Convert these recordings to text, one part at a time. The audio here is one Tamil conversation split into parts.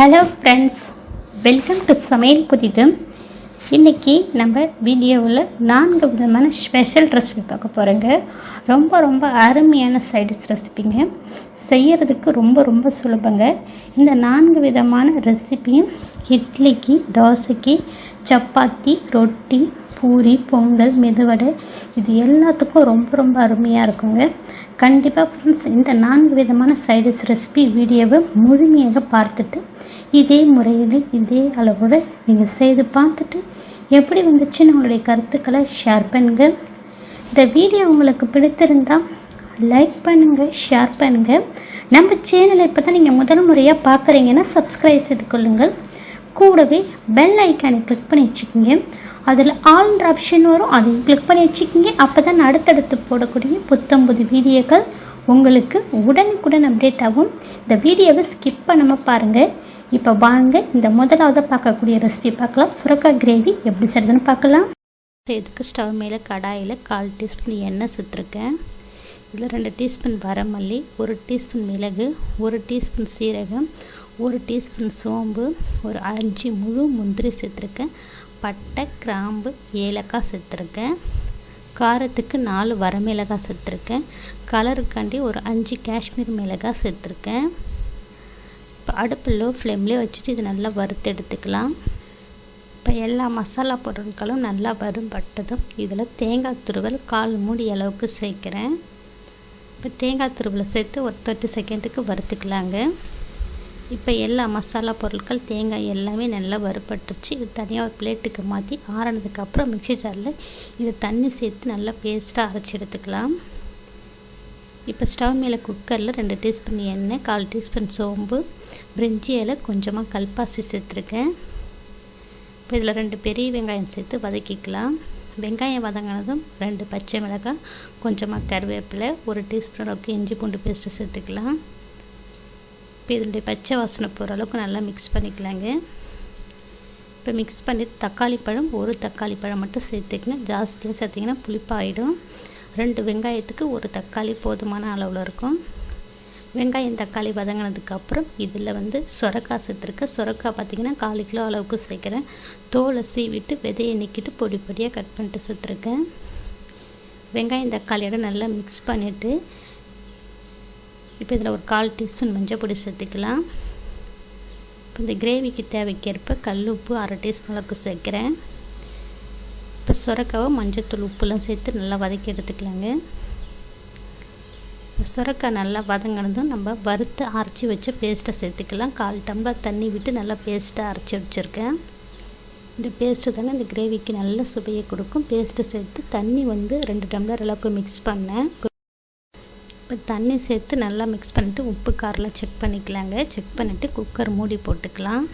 ஹலோ ஃப்ரெண்ட்ஸ் வெல்கம் டு சமையல் புதிது இன்றைக்கி நம்ம வீடியோவில் நான்கு விதமான ஸ்பெஷல் ரெசிபி பார்க்க போகிறோங்க ரொம்ப ரொம்ப அருமையான சைடிஷ் ரெசிபிங்க செய்கிறதுக்கு ரொம்ப ரொம்ப சுலபங்க. இந்த நான்கு விதமான ரெசிபியும் இட்லிக்கு தோசைக்கு சப்பாத்தி ரொட்டி பூரி பொங்கல் மெதுவடை இது எல்லாத்துக்கும் ரொம்ப ரொம்ப அருமையாக இருக்குங்க. கண்டிப்பாக ஃப்ரெண்ட்ஸ் இந்த நான்கு விதமான சைடிஷ் ரெசிபி வீடியோவை முழுமையாக பார்த்துட்டு இதே முறையில் இதே அளவோடு நீங்கள் செய்து பார்த்துட்டு எப்படி வந்துச்சுன்னு உங்களுடைய கருத்துக்களை ஷேர் பண்ணுங்க. இந்த வீடியோ உங்களுக்கு பிடித்திருந்தால் லைக் பண்ணுங்கள் ஷேர் பண்ணுங்கள் நம்ம சேனலை இப்போ தான் நீங்கள் முதல் முறையாக பார்க்குறீங்கன்னா சப்ஸ்கிரைப் செய்து கொள்ளுங்கள். கூடவே பெல் ஐக்கானை கிளிக் பண்ணி வச்சுக்கோங்க. அதில் ஆல்ன்ற ஆப்ஷன் வரும். அதையும் கிளிக் பண்ணி வச்சுக்கோங்க. அப்போ தான் அடுத்தடுத்து போடக்கூடிய புத்தம்புது வீடியோக்கள் உங்களுக்கு உடனுக்குடன் அப்டேட் ஆகும். இந்த வீடியோவை ஸ்கிப் பண்ணாமல் பாருங்கள் இப்போ வாங்க இந்த முதலாவது பார்க்கக்கூடிய ரெசிபி பார்க்கலாம். சுரக்காய் கிரேவி எப்படி செய்யறதுன்னு பார்க்கலாம். இதுக்கு ஸ்டவ் மேலே கடாயில் கால் டீஸ்பூன் எண்ணெய் சுற்றுருக்கேன் இதில் ரெண்டு டீஸ்பூன் வரமல்லி ஒரு டீஸ்பூன் மிளகு ஒரு டீஸ்பூன் சீரகம் ஒரு டீஸ்பூன் சோம்பு ஒரு அஞ்சு முழு முந்திரி சேர்த்துருக்கேன். பட்டை கிராம்பு ஏலக்காய் சேர்த்துருக்கேன். காரத்துக்கு நாலு வரமிளகாய் சேர்த்துருக்கேன். கலருக்காண்டி ஒரு அஞ்சு காஷ்மீர் மிளகாய் சேர்த்துருக்கேன். இப்போ அடுப்பு லோ ஃப்ளேம்லேயே வச்சுட்டு இது நல்லா வறுத்து எடுத்துக்கலாம். இப்போ எல்லா மசாலா பொருட்களும் நல்லா வறுபட்டதும் இதில் தேங்காய் துருவல் கால் மூடி அளவுக்கு சேர்க்குறேன். இப்போ தேங்காய் துருவலை சேர்த்து ஒரு தேர்ட்டி செகண்டுக்கு வறுத்துக்கலாங்க. இப்போ எல்லா மசாலா பொருட்கள் தேங்காய் எல்லாமே நல்லா வறுபட்டுருச்சு. இது தனியாக ஒரு பிளேட்டுக்கு மாற்றி ஆறினதுக்கப்புறம் மிக்சி ஜாரில் இது தண்ணி சேர்த்து நல்லா பேஸ்ட்டாக அரைச்சி எடுத்துக்கலாம். இப்போ ஸ்டவ் மேலே குக்கரில் ரெண்டு டீஸ்பூன் எண்ணெய் கால் டீஸ்பூன் சோம்பு பிரிஞ்சி இலை கொஞ்சமாக கல்பாசி சேர்த்துருக்கேன். இப்போ இதில் ரெண்டு பெரிய வெங்காயம் சேர்த்து வதக்கிக்கலாம். வெங்காயம் வதங்கினதும் ரெண்டு பச்சை மிளகாய் கொஞ்சமாக கருவேப்பிலை ஒரு டீஸ்பூன் அளவுக்கு இஞ்சி பூண்டு பேஸ்ட்டு சேர்த்துக்கலாம். இப்போ இதனுடைய பச்சை வாசனை போகிற அளவுக்கு நல்லா மிக்ஸ் பண்ணிக்கலாங்க. இப்போ மிக்ஸ் பண்ணி தக்காளி பழம் ஒரு தக்காளி பழம் மட்டும் சேர்த்துக்கணும் ஜாஸ்தியாக சேர்த்திங்கன்னா புளிப்பாயிடும் ரெண்டு வெங்காயத்துக்கு ஒரு தக்காளி போதுமான அளவில் இருக்கும். வெங்காயம் தக்காளி வதங்கினதுக்கப்புறம் இதில் வந்து சொரக்காய் சேர்த்துருக்கேன். சொரக்காய் பார்த்திங்கன்னா காலு கிலோ அளவுக்கு சேர்க்குறேன். தோலை சீவிட்டு விதையை நிற்கிட்டு பொடி பொடியாக கட் பண்ணிட்டு சேர்த்துருக்கேன். வெங்காயம் தக்காளியோட நல்லா மிக்ஸ் பண்ணிவிட்டு இப்போ இதில் ஒரு கால் டீஸ்பூன் மஞ்சள் பொடி சேர்த்துக்கலாம். இப்போ இந்த கிரேவிக்கு தேவைக்கேற்ப கல் உப்பு அரை டீஸ்பூன் அளவுக்கு சேர்க்குறேன். இப்போ சுரக்காவை மஞ்சத்தூள் உப்புலாம் சேர்த்து நல்லா வதக்கி எடுத்துக்கலாங்க. சுரக்காய் நல்லா வதங்கினதும் நம்ம வறுத்து அரைச்சி வச்ச பேஸ்ட்டை சேர்த்துக்கலாம். கால் டம்ளர் தண்ணி விட்டு நல்லா பேஸ்ட்டாக அரைச்சி வச்சுருக்கேன். இந்த பேஸ்ட்டு தாங்க இந்த கிரேவிக்கு நல்ல சுவையை கொடுக்கும். பேஸ்ட்டு சேர்த்து தண்ணி வந்து ரெண்டு டம்ளர் அளவுக்கு மிக்ஸ் பண்ணேன். இப்போ தண்ணி சேர்த்து நல்லா மிக்ஸ் பண்ணிவிட்டு உப்பு காரெலாம் செக் பண்ணிக்கலாங்க. செக் பண்ணிவிட்டு குக்கர் மூடி போட்டுக்கலாம்.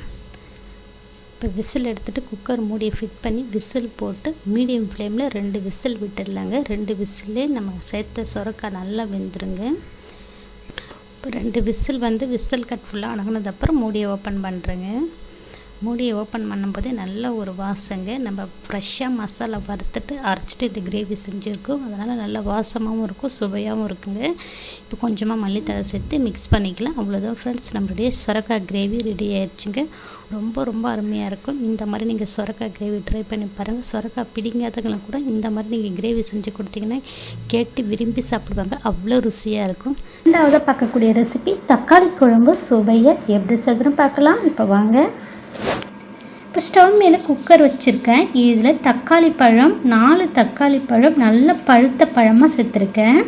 இப்போ விசில் எடுத்துகிட்டு குக்கர் மூடியை ஃபிட் பண்ணி விசில் போட்டு மீடியம் ஃப்ளேமில் ரெண்டு விசில் விட்டுடலாங்க. ரெண்டு விசிலே நம்ம சேர்த்த சுரக்காய் நல்லா வெந்துருங்க. இப்போ ரெண்டு விசில் வந்து விசில் கட் ஃபுல்லாக அடங்கினதுக்கப்புறம் மூடியை ஓப்பன் பண்ணுறேங்க மூடியை ஓப்பன் பண்ணும்போது நல்ல ஒரு வாசங்க. நம்ம ஃப்ரெஷ்ஷாக மசாலா வறுத்துட்டு அரைச்சிட்டு இந்த கிரேவி செஞ்சுருக்கோம். அதனால் நல்ல வாசமாகவும் இருக்கும் சுவையாகவும் இருக்குங்க. இப்போ கொஞ்சமாக மல்லித்தலை சேர்த்து மிக்ஸ் பண்ணிக்கலாம். அவ்வளோதான் ஃப்ரெண்ட்ஸ் நம்மளுடைய சுரக்காய் கிரேவி ரெடி ஆயிடுச்சுங்க. ரொம்ப ரொம்ப அருமையாக இருக்கும். இந்த மாதிரி நீங்கள் சுரக்காய் கிரேவி ட்ரை பண்ணி பாருங்கள் சுரக்காய் பிடிங்காதவங்களும் கூட இந்த மாதிரி நீங்கள் கிரேவி செஞ்சு கொடுத்தீங்கன்னா கேட்டு விரும்பி சாப்பிடுவாங்க. அவ்வளோ ருசியாக இருக்கும். ரெண்டாவது பார்க்கக்கூடிய ரெசிபி தக்காளி குழம்பு சுவையை எப்படி செய்யணும் பார்க்கலாம். இப்போ வாங்க. இப்போ ஸ்டவ் மேலே குக்கர் வச்சுருக்கேன். இதில் தக்காளி பழம் நாலு தக்காளி பழம் நல்ல பழுத்த பழமாக சேர்த்துருக்கேன்.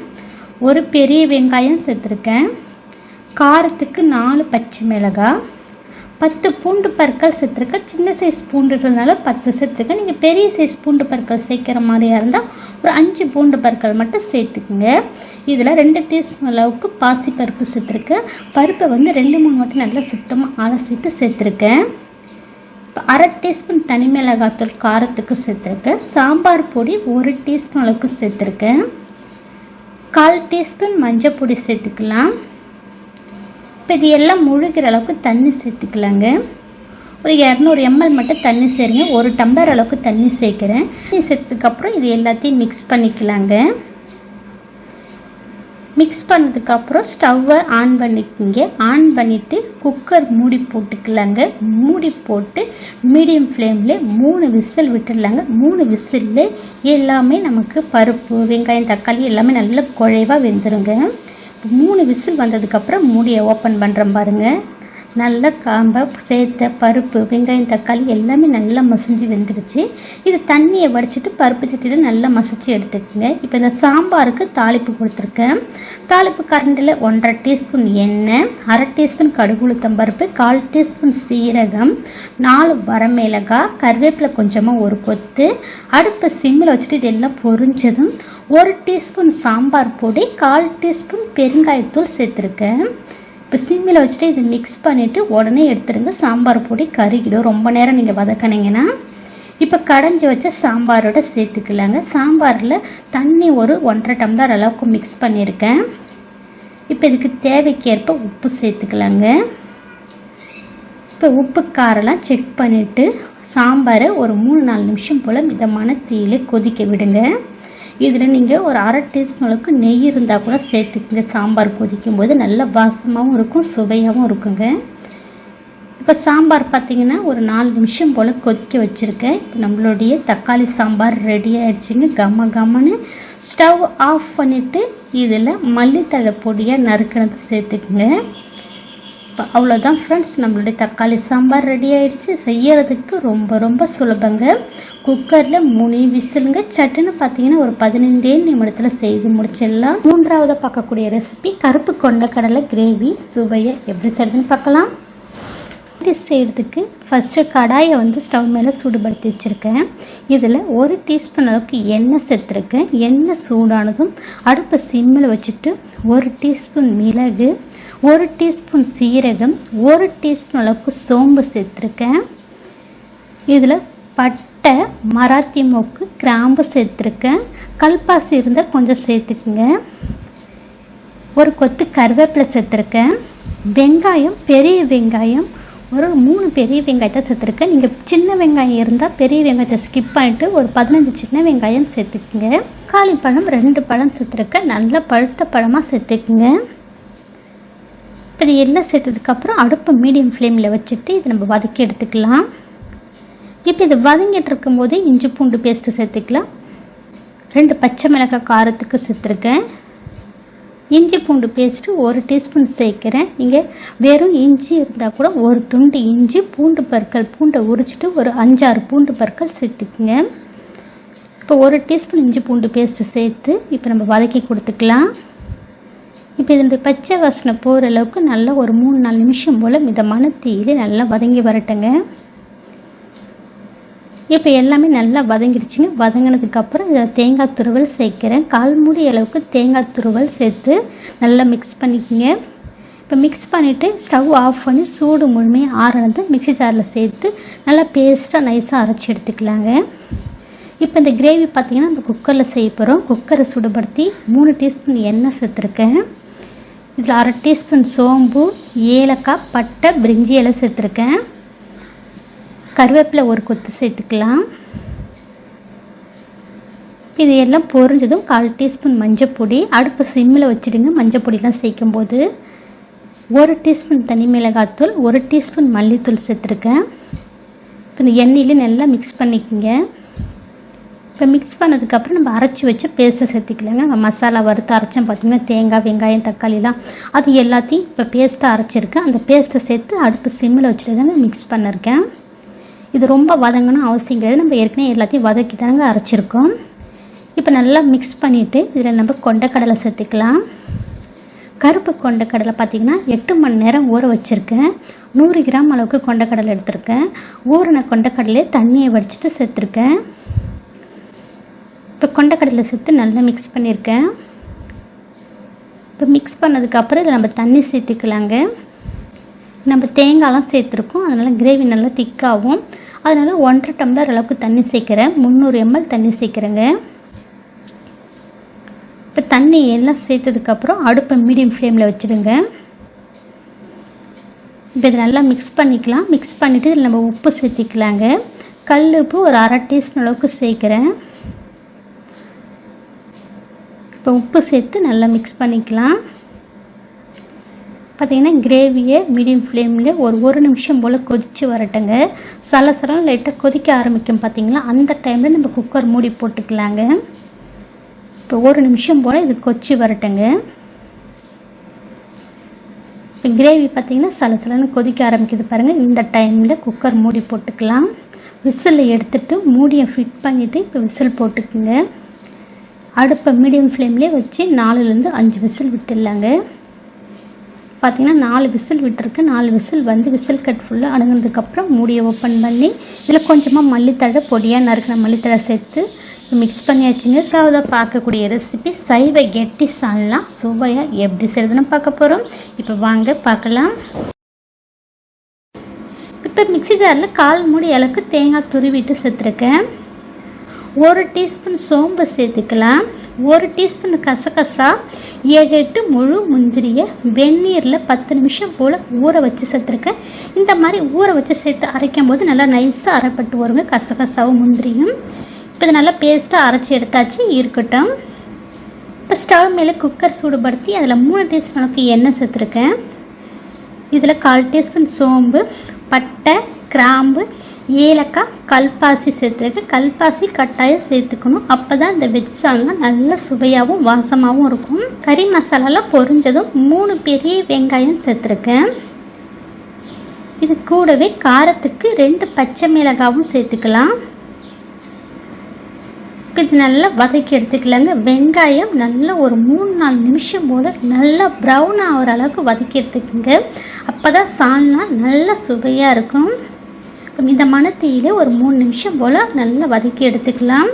ஒரு பெரிய வெங்காயம் சேர்த்துருக்கேன். காரத்துக்கு நாலு பச்சை மிளகாய் பத்து பூண்டு பற்கள் சேர்த்துருக்கேன். சின்ன சைஸ் பூண்டுன்றதுனால பத்து சேர்த்துருக்கேன். நீங்கள் பெரிய சைஸ் பூண்டு பற்கள் சேர்க்குற மாதிரியா இருந்தால் ஒரு அஞ்சு பூண்டு பற்கள் மட்டும் சேர்த்துக்குங்க. இதில் ரெண்டு டீஸ்பூன் அளவுக்கு பாசி பருப்பு சேர்த்துருக்கேன். பருப்பை வந்து ரெண்டு மூணு மட்டும் நல்லா சுத்தமாக அலசிட்டு சேர்த்துருக்கேன். அரை டீஸ்பூன் தனி மிளகாத்தூள் காரத்துக்கு சேர்த்துருக்கேன் சாம்பார் பொடி ஒரு டீஸ்பூன் அளவுக்கு சேர்த்துருக்கேன் கால் டீஸ்பூன் மஞ்சள் பொடி சேர்த்துக்கலாம். இப்போ இது எல்லாம் முழுகிற அளவுக்கு தண்ணி சேர்த்துக்கலாங்க. ஒரு இரநூறு எம்எல் மட்டும் தண்ணி சேருங்க. ஒரு டம்ளர் அளவுக்கு தண்ணி சேர்க்குறேன். தண்ணி சேர்த்ததுக்கப்புறம் இது எல்லாத்தையும் மிக்ஸ் பண்ணிக்கலாங்க. மிக்ஸ் பண்ணதுக்கப்புறம் ஸ்டவ்வை ஆன் பண்ணிக்கோங்க. ஆன் பண்ணிவிட்டு குக்கர் மூடி போட்டுக்கலாங்க. மூடி போட்டு மீடியம் ஃப்ளேமில் மூணு விசில் விட்டுடலாங்க. மூணு விசிலில் எல்லாமே நமக்கு பருப்பு வெங்காயம் தக்காளி எல்லாமே நல்லா குழைவாக வெந்துருங்க. மூணு விசில் வந்ததுக்கப்புறம் மூடியை ஓப்பன் பண்ணுறேன் பாருங்கள் நல்ல காம்பை சேர்த்த பருப்பு வெங்காயம் தக்காளி எல்லாமே நல்லா மசிஞ்சு வெந்துடுச்சு இது தண்ணியை வடிச்சிட்டு பருப்பு சட்டியில் நல்லா மசிச்சு எடுத்துக்கோங்க. இப்போ இந்த சாம்பாருக்கு தாளிப்பு கொடுத்துருக்கேன். தாளிப்பு கரண்டில் ஒன்றரை டீஸ்பூன் எண்ணெய் அரை டீஸ்பூன் கடுகுளுத்தம் பருப்பு கால் டீஸ்பூன் சீரகம் நாலு வரமிளகாய் கருவேப்பிலை கொஞ்சமாக ஒரு கொத்து அடுப்பை சிம்மில் வச்சுட்டு இதெல்லாம் பொரிஞ்சதும் ஒரு டீஸ்பூன் சாம்பார் பொடி கால் டீஸ்பூன் பெருங்காயத்தூள் சேர்த்துருக்கேன். இப்போ சிம்மில் வச்சுட்டு இதை மிக்ஸ் பண்ணிவிட்டு உடனே எடுத்துருங்க. சாம்பார் பொடி கருகிடும். ரொம்ப நேரம் நீங்கள் வதக்கினீங்கன்னா இப்போ கடைஞ்சி வச்ச சாம்பாரோட சேர்த்துக்கலாங்க. சாம்பாரில் தண்ணி ஒரு ஒன்றரை டம்ளர் அளவுக்கு மிக்ஸ் பண்ணியிருக்கேன். இப்போ இதுக்கு தேவைக்கேற்ப உப்பு சேர்த்துக்கலாங்க. இப்போ உப்பு காரெல்லாம் செக் பண்ணிவிட்டு சாம்பாரை ஒரு மூணு நாலு நிமிஷம் போல் மிதமான தீயில கொதிக்க விடுங்க. இதில் நீங்கள் ஒரு அரை டீஸ்பூன் அளவுக்கு நெய் இருந்தால் கூட சேர்த்துக்கங்க சாம்பார் கொதிக்கும் போது நல்ல வாசமாகவும் இருக்கும் சுவையாகவும் இருக்குங்க. இப்போ சாம்பார் பார்த்தீங்கன்னா ஒரு நாலு நிமிஷம் போல் கொதிக்க வச்சுருக்கேன். இப்போ நம்மளுடைய தக்காளி சாம்பார் ரெடி ஆயிடுச்சுங்க. கம்ம கம்மன்னு ஸ்டவ் ஆஃப் பண்ணிவிட்டு இதில் மல்லித்தழை பொடியாக நறுக்கிறது சேர்த்துக்குங்க. இப்போ அவ்வளோதான் ஃப்ரெண்ட்ஸ் நம்மளுடைய தக்காளி சாம்பார் ரெடி ஆயிடுச்சு செய்யறதுக்கு ரொம்ப ரொம்ப சுலபங்க. குக்கரில் மூணு விசிலுங்க. சட்டுன்னு பார்த்தீங்கன்னா ஒரு பதினைந்தே நிமிடத்தில் செய்து முடிச்சிடலாம். மூன்றாவது பார்க்கக்கூடிய ரெசிபி கருப்பு கொண்ட கடலை கிரேவி சுவையை எப்படி செய்யுதுன்னு பார்க்கலாம். இது செய்கிறதுக்கு ஃபஸ்ட்டு கடாயை வந்து ஸ்டவ் மேலே சூடுபடுத்தி வச்சுருக்கேன். இதில் ஒரு டீஸ்பூன் அளவுக்கு எண்ணெய் சேர்த்துருக்கேன். எண்ணெய் சூடானதும் அடுப்பை சிம்மில் வச்சுட்டு ஒரு டீஸ்பூன் மிளகு ஒரு டீஸ்பூன் சீரகம் ஒரு டீஸ்பூன் அளவுக்கு சோம்பு சேர்த்துருக்கேன். இதில் பட்டை மராத்தி மூக்கு கிராம்பு சேர்த்துருக்கேன். கல்பாசி இருந்தால் கொஞ்சம் சேர்த்துக்குங்க. ஒரு கொத்து கருவேப்பிலை சேர்த்துருக்கேன். வெங்காயம் பெரிய வெங்காயம் ஒரு மூணு பெரிய வெங்காயத்தை சேர்த்துருக்கேன். நீங்கள் சின்ன வெங்காயம் இருந்தால் பெரிய வெங்காயத்தை ஸ்கிப் பண்ணிட்டு ஒரு பதினஞ்சு சின்ன வெங்காயம் சேர்த்துக்குங்க. காளி பழம் ரெண்டு பழம் சேர்த்துருக்கேன். நல்ல பழுத்த பழமாக சேர்த்துக்குங்க. இது எல்லாம் சேர்த்ததுக்கப்புறம் அடுப்பு மீடியம் ஃப்ளேமில் வச்சுட்டு இதை நம்ம வதக்கி எடுத்துக்கலாம். இப்போ இது வதங்கிட்டு இருக்கும்போது இஞ்சி பூண்டு பேஸ்ட்டு சேர்த்துக்கலாம். ரெண்டு பச்சை மிளகாய் காரத்துக்கு சேர்த்துருக்கேன். இஞ்சி பூண்டு பேஸ்ட்டு ஒரு டீஸ்பூன் சேர்க்குறேன். நீங்கள் வெறும் இஞ்சி இருந்தால் கூட ஒரு துண்டு இஞ்சி பூண்டு பற்கள் பூண்டை உரிச்சிட்டு ஒரு அஞ்சாறு பூண்டு பற்கள் சேர்த்துக்குங்க. இப்போ ஒரு டீஸ்பூன் இஞ்சி பூண்டு பேஸ்ட்டு சேர்த்து இப்போ நம்ம வதக்கி கொடுத்துக்கலாம். இப்போ இதனுடைய பச்சை வாசனை போகிற அளவுக்கு நல்லா ஒரு மூணு நாலு நிமிஷம் போல் மிதமான தீயில நல்லா வதங்கி வரட்டுங்க. இப்போ எல்லாமே நல்லா வதங்கிடுச்சுங்க. வதங்கினதுக்கப்புறம் இதில் தேங்காய் துருவல் சேர்க்குறேன். கால் மூடி அளவுக்கு தேங்காய் துருவல் சேர்த்து நல்லா மிக்ஸ் பண்ணிக்கோங்க. இப்போ மிக்ஸ் பண்ணிவிட்டு ஸ்டவ் ஆஃப் பண்ணி சூடு முழுமையாக ஆறந்து மிக்ஸி ஜாரில் சேர்த்து நல்லா பேஸ்ட்டாக நைஸாக அரைச்சி எடுத்துக்கலாங்க. இப்போ இந்த கிரேவி பார்த்திங்கன்னா நம்ம குக்கரில் செய்ய போகிறோம் குக்கரை சுடுபடுத்தி மூணு டீஸ்பூன் எண்ணெய் சேர்த்துருக்கேன். இதில் அரை டீஸ்பூன் சோம்பு ஏலக்காய் பட்டை பிரிஞ்சி இலை சேர்த்துருக்கேன். கருவேப்பிலை ஒரு கொத்து சேர்த்துக்கலாம். இது எல்லாம் பொரிஞ்சதும் கால் டீஸ்பூன் மஞ்சள் பொடி அடுப்பு சிம்மில் வச்சுடுங்க. மஞ்சள் பொடிலாம் சேர்க்கும்போது ஒரு டீஸ்பூன் தனி மிளகாத்தூள் ஒரு டீஸ்பூன் மல்லித்தூள் சேர்த்துருக்கேன். இப்போ இந்த எண்ணெயிலே நல்லா மிக்ஸ் பண்ணிக்கோங்க. இப்போ மிக்ஸ் பண்ணதுக்கப்புறம் நம்ம அரைச்சி வச்ச பேஸ்ட்டை சேர்த்துக்கலாங்க. நம்ம மசாலா வறுத்து அரைச்சோம் பார்த்திங்கன்னா தேங்காய் வெங்காயம் தக்காளிலாம் அது எல்லாத்தையும் இப்போ பேஸ்ட்டாக அரைச்சிருக்கேன். அந்த பேஸ்ட்டை சேர்த்து அடுப்பு சிம்மில் வச்சுட்டு தாங்க மிக்ஸ் பண்ணியிருக்கேன் இது ரொம்ப வதங்கணும் அவசியம் கிடையாது. நம்ம ஏற்கனவே எல்லாத்தையும் வதக்கி தாங்க அரைச்சிருக்கோம். இப்போ நல்லா மிக்ஸ் பண்ணிவிட்டு இதில் நம்ம கொண்டக்கடலை சேர்த்துக்கலாம். கருப்பு கொண்டக்கடலை பார்த்திங்கன்னா எட்டு மணி நேரம் ஊற வச்சுருக்கேன். நூறு கிராம் அளவுக்கு கொண்டக்கடலை எடுத்திருக்கேன். ஊறின கொண்டக்கடலையே தண்ணியை வடிச்சிட்டு சேர்த்துருக்கேன். இப்போ கொண்டக்கடலை சேர்த்து நல்லா மிக்ஸ் பண்ணியிருக்கேன் இப்போ மிக்ஸ் பண்ணதுக்கப்புறம் இதில் நம்ம தண்ணி சேர்த்துக்கலாங்க. நம்ம தேங்காயெலாம் சேர்த்துருக்கோம். அதனால் கிரேவி நல்லா திக்காகும் அதனால் ஒன்றரை டம்ளர் அளவுக்கு தண்ணி சேர்க்குறேன். முந்நூறு எம்எல் தண்ணி சேர்க்குறேங்க. இப்போ தண்ணி எல்லாம் சேர்த்ததுக்கப்புறம் அடுப்பை மீடியம் ஃப்ளேமில் வச்சுடுங்க. இப்போ இதை நல்லா மிக்ஸ் பண்ணிக்கலாம். மிக்ஸ் பண்ணிவிட்டு இதில் நம்ம உப்பு சேர்த்திக்கலாங்க. கல் உப்பு ஒரு அரை டீஸ்பூன் அளவுக்கு சேர்க்குறேன். இப்போ உப்பு சேர்த்து நல்லா மிக்ஸ் பண்ணிக்கலாம். பார்த்தீங்கன்னா கிரேவியை மீடியம் ஃப்ளேமில் ஒரு ஒரு நிமிஷம் போல் கொதித்து வரட்டுங்க. சலசலம் லைட்டாக கொதிக்க ஆரம்பிக்கும் பார்த்திங்களா அந்த டைமில் நம்ம குக்கர் மூடி போட்டுக்கலாங்க. இப்போ ஒரு நிமிஷம் போல் இது கொச்சி வரட்டுங்க. இப்போ கிரேவி பார்த்தீங்கன்னா சலசலன்னு கொதிக்க ஆரம்பிக்குது பாருங்கள் இந்த டைமில் குக்கர் மூடி போட்டுக்கலாம். விசில் எடுத்துட்டு மூடியை ஃபிட் பண்ணிவிட்டு இப்போ விசில் போட்டுக்குங்க. அடுப்பை மீடியம் ஃப்ளேம்லேயே வச்சு நாலுலேருந்து அஞ்சு விசில் விட்டுடலாங்க. பார்த்தீங்கன்னா நாலு விசில் விட்டுருக்கு. நாலு விசில் வந்து விசில் கட் ஃபுல்லாக அடங்கினதுக்கப்புறம் மூடியை ஓப்பன் பண்ணி இதில் கொஞ்சமாக மல்லித்தழை பொடியாக நறுக்கின மல்லித்தழை சேர்த்து மிக்ஸ் பண்ணியாச்சுங்க. ஸோ அதை பார்க்கக்கூடிய ரெசிபி சைவ கெட்டி சால்லாம் சுவையாக எப்படி செய்யுதுன்னு பார்க்க போகிறோம் இப்போ வாங்க பார்க்கலாம். இப்போ மிக்ஸி ஜாரில் கால் மூடி அளவுக்கு தேங்காய் துருவிட்டு சேர்த்துருக்கேன் ஒரு டீஸ்பூன் சோம்பு சேர்த்துக்கலாம். ஒரு டீஸ்பூன் கசகசா ஏழு எட்டு முழு முந்திரியை வெந்நீரில் பத்து நிமிஷம் போல் ஊற வச்சு சேர்த்துருக்கேன். இந்த மாதிரி ஊற வச்சு சேர்த்து அரைக்கும் போது நல்லா நைஸாக அரைப்பட்டு வருங்க கசகசாவும் முந்திரியும். இப்போ இதை நல்லா பேஸ்ட்டாக அரைச்சி எடுத்தாச்சு இருக்கட்டும். இப்போ ஸ்டவ் மேலே குக்கர் சூடுபடுத்தி அதில் மூணு டீஸ்பூன் அளவுக்கு எண்ணெய் சேர்த்துருக்கேன். இதில் கால் டீஸ்பூன் சோம்பு பட்டை கிராம்பு ஏலக்காய் கல்பாசி சேர்த்துருக்கேன் கல்பாசி கட்டாயம் சேர்த்துக்கணும். அப்போ தான் இந்த வெஜ் சால்னா நல்ல சுவையாகவும் வாசமாகவும் இருக்கும். கறி மசாலாலாம் பொரிஞ்சதும் மூணு பெரிய வெங்காயம் சேர்த்துருக்கேன் இது கூடவே காரத்துக்கு ரெண்டு பச்சை மிளகாவும் சேர்த்துக்கலாம். இது நல்லா வதக்கி எடுத்துக்கலாங்க. வெங்காயம் நல்லா ஒரு மூணு நாலு நிமிஷம் போல் நல்லா ப்ரௌன் ஆகிற அளவுக்கு வதக்கி எடுத்துக்கோங்க. அப்போ தான் சால்னா நல்லா சுவையாக இருக்கும். இந்த மணத்தீயில ஒரு மூணு நிமிஷம் போல் நல்லா வதக்கி எடுத்துக்கலாம்.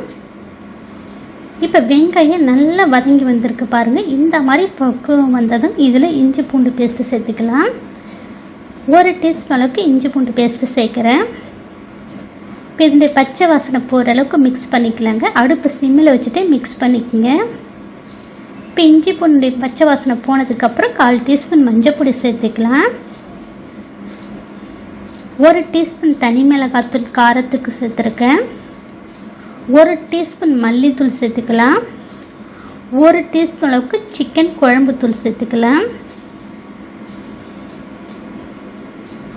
இப்போ வெங்காயம் நல்லா வதங்கி வந்திருக்கு பாருங்கள் இந்த மாதிரி பக்குவம் வந்ததும் இதில் இஞ்சி பூண்டு பேஸ்ட்டு சேர்த்துக்கலாம். ஒரு டீஸ்பூன் அளவுக்கு இஞ்சி பூண்டு பேஸ்ட்டு சேர்க்குறேன். இப்போ இதனுடைய பச்சை வாசனை போகிற அளவுக்கு மிக்ஸ் பண்ணிக்கலாங்க. அடுப்பு சிம்மில் வச்சுட்டு மிக்ஸ் பண்ணிக்கோங்க. இப்போ இஞ்சி பூண்டுடைய பச்சை வாசனை போனதுக்கப்புறம் கால் டீஸ்பூன் மஞ்சள் பொடி சேர்த்துக்கலாம். ஒரு டீஸ்பூன் தனி மிளகாத்தூள் காரத்துக்கு சேர்த்துருக்கேன். ஒரு டீஸ்பூன் மல்லித்தூள் சேர்த்துக்கலாம். ஒரு டீஸ்பூன் அளவுக்கு சிக்கன் குழம்பு தூள் சேர்த்துக்கலாம்.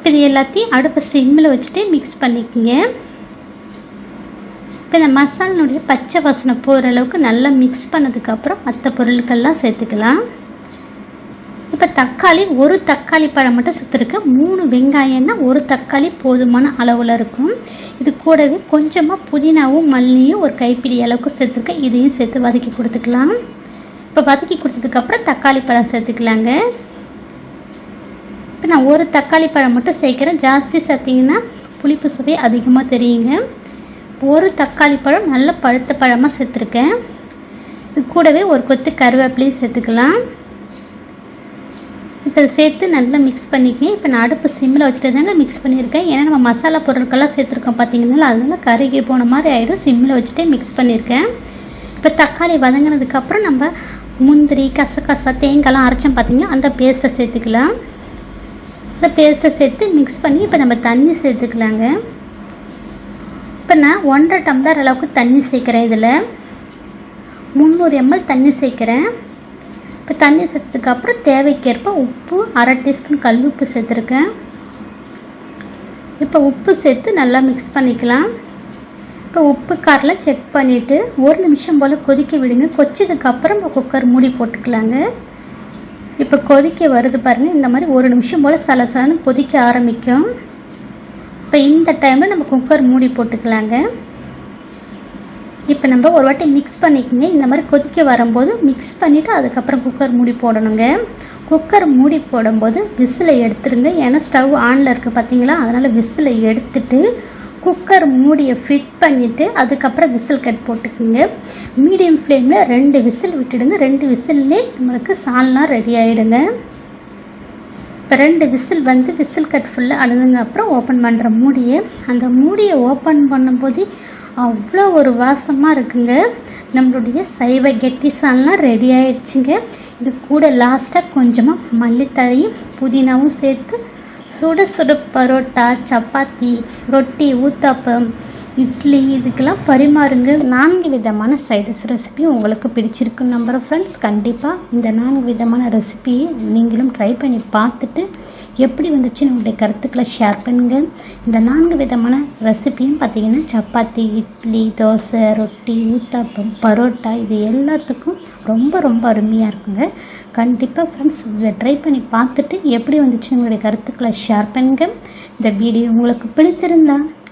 இது எல்லாத்தையும் அடுப்பை சிம்மில் வச்சுட்டு மிக்ஸ் பண்ணிக்கோங்க. இப்போ இந்த மசாலினுடைய பச்சை வாசனை போகிற அளவுக்கு நல்லா மிக்ஸ் பண்ணதுக்கப்புறம் மற்ற பொருட்கள்லாம் சேர்த்துக்கலாம். இப்போ தக்காளி ஒரு தக்காளி பழம் மட்டும் சேர்த்துருக்கேன் மூணு வெங்காயம்னா ஒரு தக்காளி போதுமான அளவில் இருக்கும். இது கூடவே கொஞ்சமாக புதினாவும் மல்லியும் ஒரு கைப்பிடி அளவுக்கு சேர்த்துருக்கேன் இதையும் சேர்த்து வதக்கி கொடுத்துக்கலாம். இப்போ வதக்கி கொடுத்ததுக்கப்புறம் தக்காளி பழம் சேர்த்துக்கலாங்க. இப்போ நான் ஒரு தக்காளி பழம் மட்டும் சேர்க்குறேன். ஜாஸ்தி சேர்த்திங்கன்னா புளிப்பு சுவை அதிகமாக தெரியுங்க. ஒரு தக்காளி பழம் நல்ல பழுத்த பழமாக சேர்த்துருக்கேன் இது கூடவே ஒரு கொத்து கருவேப்பிலையும் சேர்த்துக்கலாம். இப்போ சேர்த்து நல்லா மிக்ஸ் பண்ணிக்கேன். இப்போ நான் அடுப்பு சிம்மில் வச்சுட்டு தாங்க மிக்ஸ் பண்ணியிருக்கேன். ஏன்னா நம்ம மசாலா பொருட்கள்லாம் சேர்த்துருக்கோம் பார்த்தீங்கன்னா அதனால கருகி போன மாதிரி ஆகிடும் சிம்மில் வச்சுட்டே மிக்ஸ் பண்ணியிருக்கேன். இப்போ தக்காளி வதங்கினதுக்கப்புறம் நம்ம முந்திரி கசகசா தேங்காய்லாம் அரைச்சோம் பார்த்தீங்கன்னா அந்த பேஸ்ட்டை சேர்த்துக்கலாம். இந்த பேஸ்ட்டை சேர்த்து மிக்ஸ் பண்ணி இப்போ நம்ம தண்ணி சேர்த்துக்கலாங்க. இப்போ நான் ஒன்றரை டம்ளர் அளவுக்கு தண்ணி சேர்க்குறேன் இதில். முந்நூறு எம்எல் தண்ணி சேர்க்குறேன். இப்போ தண்ணி சேர்த்ததுக்கப்புறம் தேவைக்கேற்ப உப்பு அரை டீஸ்பூன் கல் உப்பு சேர்த்துருக்கேன். இப்போ உப்பு சேர்த்து நல்லா மிக்ஸ் பண்ணிக்கலாம். இப்போ உப்பு காரில் செக் பண்ணிவிட்டு ஒரு நிமிஷம் போல் கொதிக்க விடுங்க. கொச்சதுக்கப்புறம் குக்கர் மூடி போட்டுக்கலாங்க. இப்போ கொதிக்க வருது பாருங்கள் இந்த மாதிரி ஒரு நிமிஷம் போல் சலசலன்னு கொதிக்க ஆரம்பிக்கும். இப்போ இந்த டைமில் நம்ம குக்கர் மூடி போட்டுக்கலாங்க. இப்போ நம்ம ஒரு வாட்டி மிக்ஸ் பண்ணிக்கோங்க. இந்த மாதிரி கொதிக்க வரும்போது மிக்ஸ் பண்ணிவிட்டு அதுக்கப்புறம் குக்கர் மூடி போடணுங்க. குக்கர் மூடி போடும்போது விசிலை எடுத்துருங்க. ஏன்னா ஸ்டவ் ஆனில் இருக்குது பார்த்தீங்களா அதனால் விசிலை எடுத்துட்டு குக்கர் மூடியை ஃபிட் பண்ணிவிட்டு அதுக்கப்புறம் விசில் கட் போட்டுக்குங்க. மீடியம் ஃப்ளேமில் ரெண்டு விசில் விட்டுடுங்க. ரெண்டு விசில்லே நம்மளுக்கு சால்னா ரெடி ஆகிடுங்க இப்போ ரெண்டு விசில் வந்து விசில் கட் ஃபுல்லாக அழுதுங்க அப்புறம் ஓப்பன் பண்ணுற மூடியை. அந்த மூடியை ஓப்பன் பண்ணும்போது அவ்வளோ ஒரு வாசமாக இருக்குங்க. நம்மளுடைய சைவ கெட்டிசால்லாம் ரெடி ஆயிடுச்சுங்க. இது கூட லாஸ்ட்டாக கொஞ்சமாக மல்லித்தழையும் புதினாவும் சேர்த்து சுட சுட பரோட்டா சப்பாத்தி ரொட்டி ஊத்தாப்பம் இட்லி இதுக்கெல்லாம் பரிமாறுங்க. நான்கு விதமான சைடிஷ் ரெசிபி உங்களுக்கு பிடிச்சிருக்குன்னு நம்பர் ஃப்ரெண்ட்ஸ் கண்டிப்பாக இந்த நான்கு விதமான ரெசிபியை நீங்களும் ட்ரை பண்ணி பார்த்துட்டு எப்படி வந்துச்சுன்னு உங்களுடைய கருத்துக்களை ஷேர் பண்ணுங்கள் இந்த நான்கு விதமான ரெசிபியும் பார்த்தீங்கன்னா சப்பாத்தி இட்லி தோசை ரொட்டி ஊத்தாப்பம் பரோட்டா இது எல்லாத்துக்கும் ரொம்ப ரொம்ப அருமையாக இருக்குங்க. கண்டிப்பாக ஃப்ரெண்ட்ஸ் இதை ட்ரை பண்ணி பார்த்துட்டு எப்படி வந்துச்சு உங்களுடைய கருத்துக்களை ஷேர் பண்ணுங்கள் இந்த வீடியோ உங்களுக்கு பிடித்திருந்தா